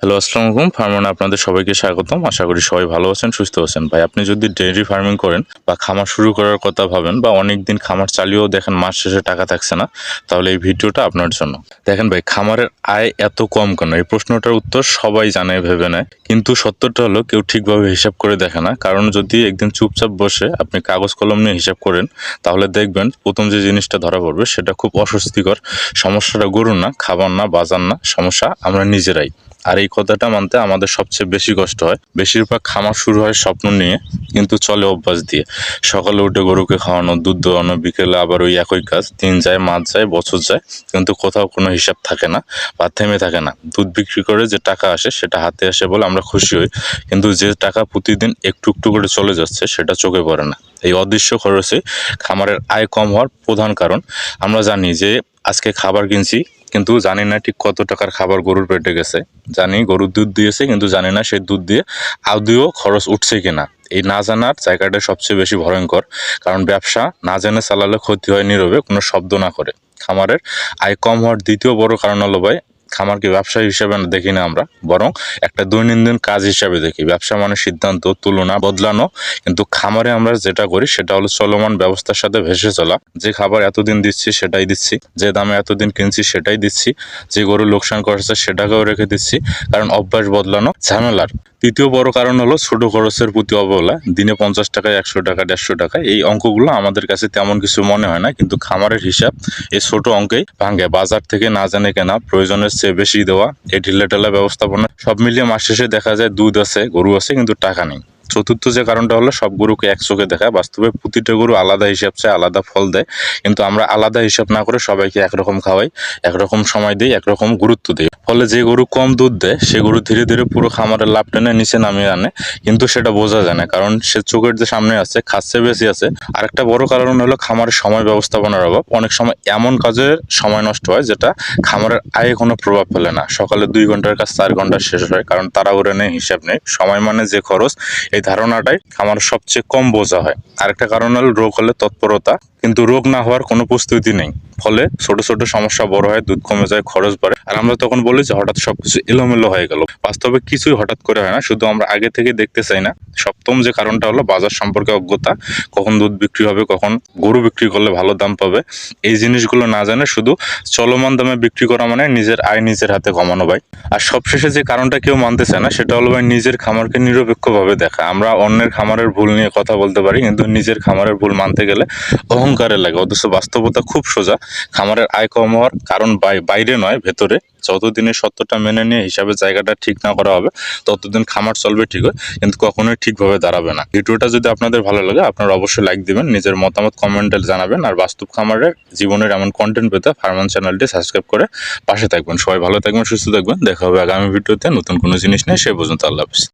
Hello আসসালামু আলাইকুম। ফার্মানে আপনাদের সবাইকে স্বাগতম। আশা করি সবাই ভালো আছেন, সুস্থ আছেন। ভাই, আপনি যদি ডেইরি ফার্মিং করেন বা খামার শুরু করার কথা ভাবেন বা অনেক দিন খামার চালিয়েও দেখেন মাস শেষে টাকা থাকছে না, তাহলে এই ভিডিওটা আপনার জন্য। দেখেন ভাই, খামারের আয় এত কম কেন? এই প্রশ্নটার উত্তর সবাই জানে, ভেবে নেয়। কিন্তু সত্যটা হলো, কেউ ঠিকভাবে হিসাব করে দেখে না। কারণ যদি একদিন চুপচাপ বসে আপনি কাগজ কলম নিয়ে হিসাব করেন, তাহলে দেখবেন প্রথম যে জিনিসটা ধরা পড়বে, সেটা খুব অস্বস্তিকর। সমস্যাটা গরু না, খাবার না, বাজার না, সমস্যা আমরা নিজেরাই। আর এই কথাটা মানতে আমাদের সবচেয়ে বেশি কষ্ট হয়। বেশিরভাগ খামার শুরু হয় স্বপ্ন নিয়ে, কিন্তু চলে অভ্যাস দিয়ে। সকালে উঠে গরুকে খাওয়ানো, দুধ দোয়ানো, বিকেলে আবার ওই একই কাজ, দিন যায়, মাস যায়, বছর যায়, কিন্তু কোথাও কোনো হিসাব থাকে না বা থেমে থাকে না। দুধ বিক্রি করে যে টাকা আসে সেটা হাতে আসে বলে আমরা খুশি হই, কিন্তু যে টাকা প্রতিদিন একটু একটু করে চলে যাচ্ছে সেটা চোখে পড়ে না। এই অদৃশ্য খরচে খামারের আয় কম হওয়ার প্রধান কারণ। আমরা জানি যে আজকে খাবার কিনছি কিন্তু জানি না ঠিক কত টাকার খাবার গরুর পেটে গেছে। জানি গরুর দুধ দিয়েছে, কিন্তু জানি না সেই দুধ দিয়ে আদৌ খরচ উঠছে কিনা। এই না জানার জায়গাটা সবচেয়ে বেশি ভয়ঙ্কর, কারণ ব্যবসা না জেনে চালালে ক্ষতি হয় নীরবে, কোনো শব্দ না করে। খামারের আয় কম হওয়ার দ্বিতীয় বড় কারণ হলো ভাই খামারকে ব্যবসা হিসেবে দেখি না আমরা, বরং একটা দৈনন্দিন কাজ হিসাবে দেখি। ব্যবসা মানে সিদ্ধান্ত, তুলনা, বদলানো। কিন্তু খামারে আমরা যেটা করি সেটা হলো চলমান ব্যবস্থার সাথে ভেসে চলা। যে খাবার এতদিন দিচ্ছি সেটাই দিচ্ছি, যে দামে এতদিন কিনছি সেটাই দিচ্ছি, যে গরু লোকসান করেছে সেটাকেও রেখে দিচ্ছি, কারণ অভ্যাস বদলানো ঝামেলার। তৃতীয় বড় কারণ হলো ছোট খরচের প্রতি অবহেলা। দিনে পঞ্চাশ টাকা একশো টাকা, দেড়শো টাকা এই অঙ্কগুলো আমাদের কাছে তেমন কিছু মনে হয় না, কিন্তু খামারের হিসাব এই ছোট অঙ্কেই ভাঙে। বাজার থেকে না জানে কেনা, প্রয়োজনের চেয়ে বেশি দেওয়া, এই ঢিলে ব্যবস্থাপনা সব মিলিয়ে মাস শেষে দেখা যায় দুধ আছে, গরু আছে, কিন্তু টাকা নেই। চতুর্থ যে কারণটা হলো, সব গরুকে এক চোখে দেখা। বাস্তবে প্রতিটা গরু আলাদা হিসাব চায়, আলাদা ফল দেয়। কিন্তু আমরা আলাদা হিসাব না করে সবাইকে একরকম খাওয়াই, একরকম সময় দিই, একরকম গুরুত্ব দিই। ফলে যে গরু কম দুধ দেয়, সে গরু ধীরে ধীরে পুরো খামারের লাভ টেনে নিচে নামিয়ে আনে। কিন্তু সেটা বোঝা যায় না, কারণ সে চোখের যে সামনে আছে, খাচ্ছে, বেশি আছে। আরেকটা বড় কারণ হলো খামারের সময় ব্যবস্থাপনার অভাব। অনেক সময় এমন কাজের সময় নষ্ট হয়, যেটা খামারের আয়ে কোনো প্রভাব ফেলে না। সকালে দুই ঘণ্টার কাজ, চার ঘণ্টা শেষ হয়, কারণ তারা ওরে নেই, হিসাব নেই। সময় মানে যে খরচ এই ধারণাটাই আমার সবচেয়ে কম বোঝা হয়। আরেকটা কারণ হলো রোগ হলে তৎপরতা, কিন্তু রোগ না হওয়ার কোনো প্রস্তুতি নেই। ফলে ছোট ছোট সমস্যা বড় হয়, দুধ কমে যায়, খরচ বাড়ে। আর আমরা তখন বলি যে হঠাৎ সবকিছু এলোমেলো হয়ে গেল। বাস্তবে কিছুই হঠাৎ করে হয় না, শুধু আমরা আগে থেকে দেখতে চাই না। সপ্তম যে কারণটা হলো বাজার সম্পর্কে অজ্ঞতা, কখন দুধ বিক্রি হবে, কখন গরু বিক্রি করলে ভালো দাম পাবে। এই জিনিসগুলো না জানে শুধু চলমান দামে বিক্রি করা মানে নিজের আয় নিজের হাতে কমানো ভাই। আর সবশেষে যে কারণটা কেউ মানতে চায় না, সেটা হলো ভাই নিজের খামারকে নিরপেক্ষভাবে দেখা। আমরা অন্যের খামারের ভুল নিয়ে কথা বলতে পারি, কিন্তু নিজের খামারের ভুল মানতে গেলে অহংকারে লাগে। অথচ বাস্তবতা খুব সোজা। খামারের আয় কম হওয়ার কারণ বাই- বাইরে নয়, ভেতরে। যতদিনের সত্যটা মেনে নিয়ে হিসাবে জায়গাটা ঠিক না করা হবে, ততদিন খামার চলবে ঠিক হয়, কিন্তু কখনোই ঠিকভাবে দাঁড়াবে না। ভিডিওটা যদি আপনাদের ভালো লাগে, আপনারা অবশ্যই লাইক দিবেন, নিজের মতামত কমেন্টে জানাবেন, আর বাস্তব খামারের জীবনের এমন কন্টেন্ট পেতে ফার্মান চ্যানেলটি সাবস্ক্রাইব করে পাশে থাকবেন। সবাই ভালো থাকবেন, সুস্থ থাকবেন। দেখা হবে আগামী ভিডিওতে। নতুন কোনো জিনিস নিয়ে সে পর্যন্ত আল্লাহ হাফিজ।